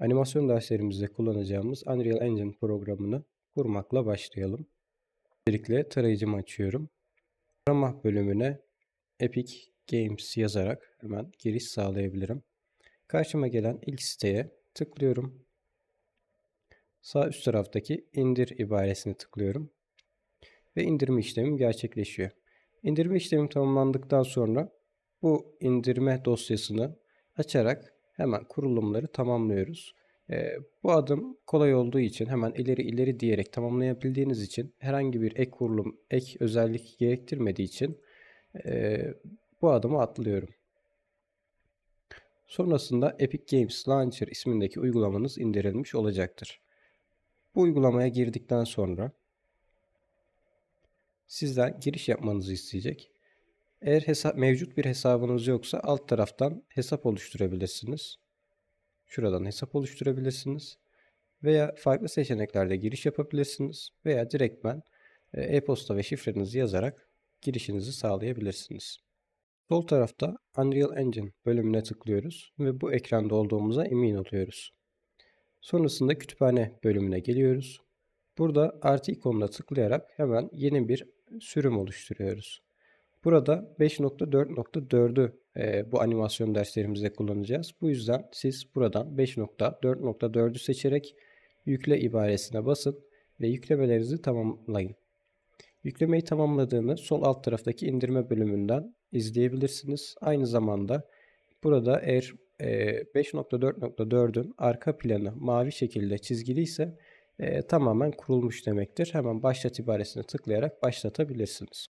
Animasyon derslerimizde kullanacağımız Unreal Engine programını kurmakla başlayalım. Öncelikle tarayıcımı açıyorum. Arama bölümüne Epic Games yazarak hemen giriş sağlayabilirim. Karşıma gelen ilk siteye tıklıyorum. Sağ üst taraftaki indir ibaresine tıklıyorum. Ve indirme işlemim gerçekleşiyor. İndirme işlemi tamamlandıktan sonra bu indirme dosyasını açarak hemen kurulumları tamamlıyoruz. Ee, bu adım kolay olduğu için hemen ileri ileri diyerek tamamlayabildiğiniz için herhangi bir ek kurulum, ek özellik gerektirmediği için e, bu adımı atlıyorum. Sonrasında Epic Games Launcher ismindeki uygulamanız indirilmiş olacaktır. Bu uygulamaya girdikten sonra sizden giriş yapmanızı isteyecek. Eğer hesap, mevcut bir hesabınız yoksa alt taraftan hesap oluşturabilirsiniz. Şuradan hesap oluşturabilirsiniz. Veya farklı seçeneklerde giriş yapabilirsiniz. Veya direktmen e, e-posta ve şifrenizi yazarak girişinizi sağlayabilirsiniz. Sol tarafta Unreal Engine bölümüne tıklıyoruz ve bu ekranda olduğumuza emin oluyoruz. Sonrasında kütüphane bölümüne geliyoruz. Burada artı ikonuna tıklayarak hemen yeni bir sürüm oluşturuyoruz. Burada 5.4.4'ü e, bu animasyon derslerimizde kullanacağız. Bu yüzden siz buradan 5.4.4'ü seçerek yükle ibaresine basın ve yüklemelerinizi tamamlayın. Yüklemeyi tamamladığını sol alt taraftaki indirme bölümünden izleyebilirsiniz. Aynı zamanda burada eğer e, 5.4.4'ün arka planı mavi şekilde çizgili ise e, tamamen kurulmuş demektir. Hemen başlat ibaresine tıklayarak başlatabilirsiniz.